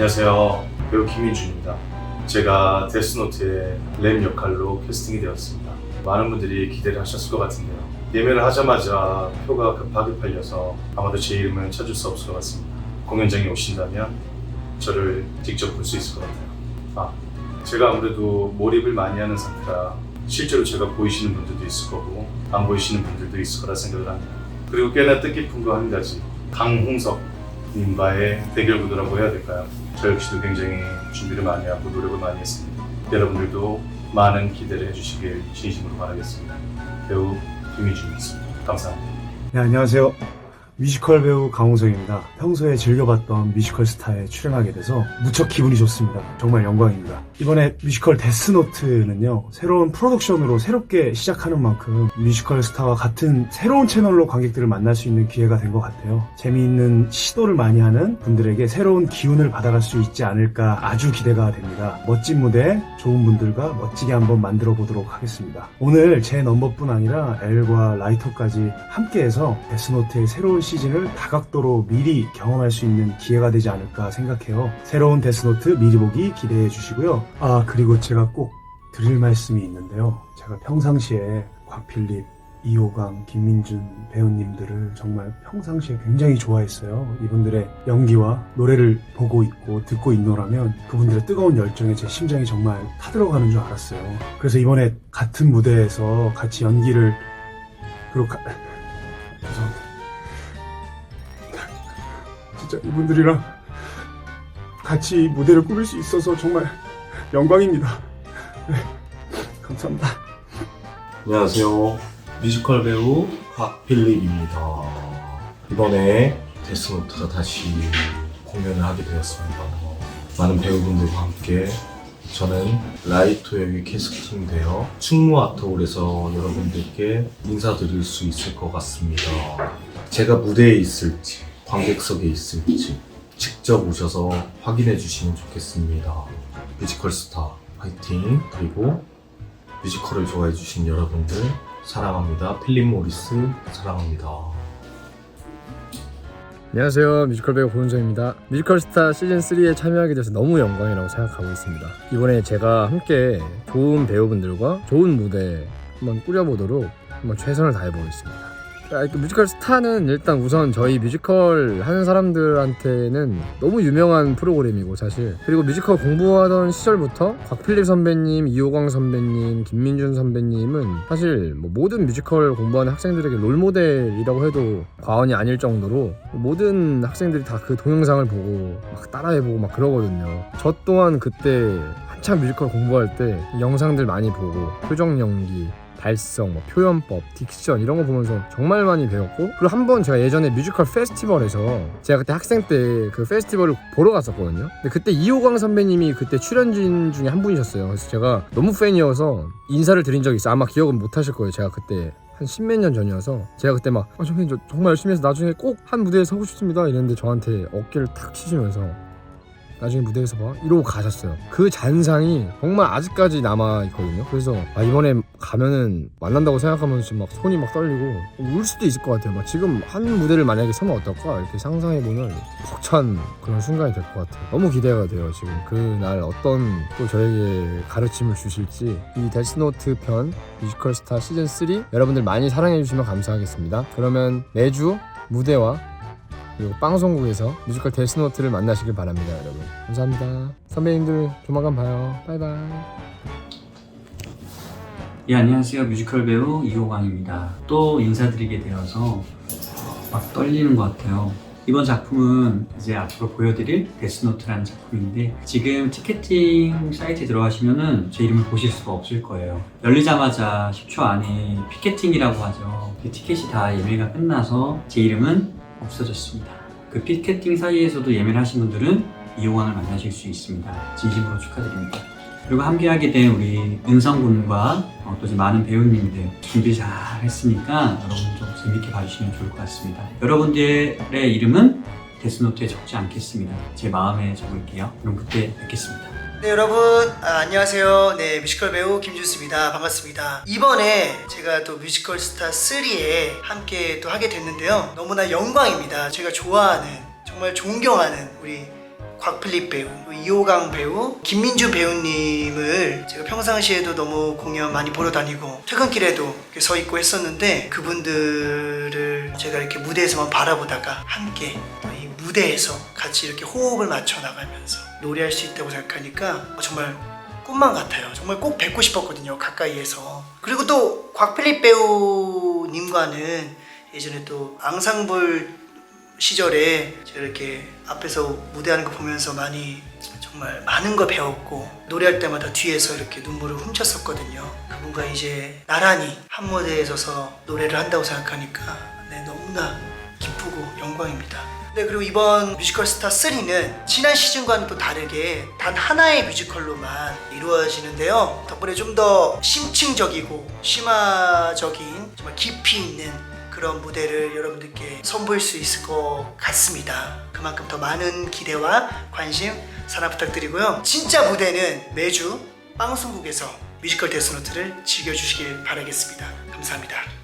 안녕하세요. 배우 김민준입니다. 제가 데스노트의 램 역할로 캐스팅이 되었습니다. 많은 분들이 기대를 하셨을 것 같은데요. 예매를 하자마자 표가 급하게 팔려서 아마도 제 이름은 찾을 수 없을 것 같습니다. 공연장에 오신다면 저를 직접 볼 수 있을 것 같아요. 아, 제가 아무래도 몰입을 많이 하는 상태라 실제로 제가 보이시는 분들도 있을 거고 안 보이시는 분들도 있을 거라 생각을 합니다. 그리고 꽤나 뜻깊은 거 한 가지 강홍석 님과의 대결 구도라고 해야 될까요? 저 역시도 굉장히 준비를 많이 하고 노력을 많이 했습니다. 여러분들도 많은 기대를 해주시길 진심으로 바라겠습니다. 배우 김희준이었습니다. 감사합니다. 네, 안녕하세요. 뮤지컬 배우 강홍석입니다. 평소에 즐겨봤던 뮤지컬 스타에 출연하게 돼서 무척 기분이 좋습니다. 정말 영광입니다. 이번에 뮤지컬 데스노트는요, 새로운 프로덕션으로 새롭게 시작하는 만큼 뮤지컬 스타와 같은 새로운 채널로 관객들을 만날 수 있는 기회가 된 것 같아요. 재미있는 시도를 많이 하는 분들에게 새로운 기운을 받아갈 수 있지 않을까 아주 기대가 됩니다. 멋진 무대, 좋은 분들과 멋지게 한번 만들어 보도록 하겠습니다. 오늘 제 넘버뿐 아니라 L과 라이터까지 함께해서 데스노트의 새로운 시즌을 다각도로 미리 경험할 수 있는 기회가 되지 않을까 생각해요. 새로운 데스노트 미리 보기 기대해 주시고요. 아, 그리고 제가 꼭 드릴 말씀이 있는데요. 제가 평상시에 곽필립, 이호강, 김민준 배우님들을 정말 평상시에 굉장히 좋아했어요. 이분들의 연기와 노래를 보고 있고 듣고 있노라면 그분들의 뜨거운 열정에 제 심장이 정말 타들어가는 줄 알았어요. 그래서 이번에 같은 무대에서 같이 연기를 그리고 가... 진짜 이분들이랑 같이 무대를 꾸밀 수 있어서 정말 영광입니다. 네, 감사합니다. 안녕하세요. 뮤지컬 배우 곽필립입니다. 이번에 데스노트가 다시 공연을 하게 되었습니다. 많은 배우분들과 함께 저는 라이토 역에 캐스팅되어 충무 아트홀에서 여러분들께 인사드릴 수 있을 것 같습니다. 제가 무대에 있을지, 관객석에 있을지 직접 오셔서 확인해 주시면 좋겠습니다. 뮤지컬 스타 화이팅! 그리고 뮤지컬을 좋아해 주신 여러분들 사랑합니다. 필립 모리스 사랑합니다. 안녕하세요 뮤지컬 배우 고은정입니다 뮤지컬 스타 시즌3에 참여하게 돼서 너무 영광이라고 생각하고 있습니다 이번에 제가 함께 좋은 배우분들과 좋은 무대 한번 꾸려보도록 한번 최선을 다해보겠습니다 아, 그 뮤지컬 스타는 일단 우선 저희 뮤지컬 하는 사람들한테는 너무 유명한 프로그램이고 사실 그리고 뮤지컬 공부하던 시절부터 곽필립 선배님, 이호광 선배님, 김민준 선배님은 사실 뭐 모든 뮤지컬 공부하는 학생들에게 롤모델이라고 해도 과언이 아닐 정도로 모든 학생들이 다 그 동영상을 보고 막 따라해보고 막 그러거든요. 저 또한 그때 한참 뮤지컬 공부할 때 영상들 많이 보고 표정 연기 발성, 뭐 표현법, 딕션 이런 거 보면서 정말 많이 배웠고 그리고 한 번 제가 예전에 뮤지컬 페스티벌에서 제가 그때 학생 때 그 페스티벌을 보러 갔었거든요. 근데 그때 이호광 선배님이 그때 출연진 중에 한 분이셨어요. 그래서 제가 너무 팬이어서 인사를 드린 적이 있어요. 아마 기억은 못 하실 거예요. 제가 그때 한 십몇 년 전이어서 제가 그때 막 아, 선배님 저 정말 열심히 해서 나중에 꼭 한 무대에 서고 싶습니다 이랬는데 저한테 어깨를 탁 치시면서 나중에 무대에서 봐. 이러고 가셨어요. 그 잔상이 정말 아직까지 남아 있거든요. 그래서 아 이번에 가면은 만난다고 생각하면 지금 막 손이 막 떨리고 울 수도 있을 것 같아요. 막 지금 한 무대를 만약에 서면 어떨까? 이렇게 상상해보면 벅찬 그런 순간이 될 것 같아요. 너무 기대가 돼요 지금. 그날 어떤 또 저에게 가르침을 주실지. 이 데스노트 편 뮤지컬 스타 시즌 3 여러분들 많이 사랑해 주시면 감사하겠습니다. 그러면 매주 무대와 그리고 방송국에서 뮤지컬 데스노트를 만나시길 바랍니다, 여러분. 감사합니다. 선배님들 조만간 봐요. 바이바이. 예, 안녕하세요. 뮤지컬 배우 이호광입니다. 또 인사드리게 되어서 막 떨리는 것 같아요. 이번 작품은 이제 앞으로 보여드릴 데스노트라는 작품인데 지금 티켓팅 사이트에 들어가시면은 제 이름을 보실 수가 없을 거예요. 열리자마자 10초 안에 피켓팅이라고 하죠. 그 티켓이 다 예매가 끝나서 제 이름은 없어졌습니다. 그 피켓팅 사이에서도 예매를 하신 분들은 이호광을 만나실 수 있습니다. 진심으로 축하드립니다. 그리고 함께하게 된 우리 은성 군과 어, 또 많은 배우님들 준비 잘 했으니까 여러분 좀 재밌게 봐주시면 좋을 것 같습니다. 여러분들의 이름은 데스노트에 적지 않겠습니다. 제 마음에 적을게요. 그럼 그때 뵙겠습니다. 네 여러분. 아, 안녕하세요. 네 뮤지컬 배우 김준수입니다. 반갑습니다. 이번에 제가 또 뮤지컬 스타 3에 함께 또 하게 됐는데요. 너무나 영광입니다. 제가 좋아하는 정말 존경하는 우리 곽필립 배우, 이호강 배우, 김민주 배우님을 제가 평상시에도 너무 공연 많이 보러 다니고 퇴근길에도 서 있고 했었는데 그분들을 제가 이렇게 무대에서만 바라보다가 함께 또이 무대에서 같이 이렇게 호흡을 맞춰 나가면서 노래할 수 있다고 생각하니까 정말 꿈만 같아요. 정말 꼭 뵙고 싶었거든요. 가까이에서. 그리고 또 곽필립 배우님과는 예전에 또 앙상블 시절에 제가 이렇게 앞에서 무대하는 거 보면서 많이 정말 많은 거 배웠고 노래할 때마다 뒤에서 이렇게 눈물을 훔쳤었거든요. 그분과 이제 나란히 한 무대에 서서 노래를 한다고 생각하니까 네, 너무나 기쁘고 영광입니다. 네 그리고 이번 뮤지컬 스타 3는 지난 시즌과는 또 다르게 단 하나의 뮤지컬로만 이루어지는데요. 덕분에 좀 더 심층적이고 심화적인 정말 깊이 있는 그런 무대를 여러분들께 선보일 수 있을 것 같습니다. 그만큼 더 많은 기대와 관심 사랑 부탁드리고요. 진짜 무대는 매주 방송국에서 뮤지컬 데스노트를 즐겨주시길 바라겠습니다. 감사합니다.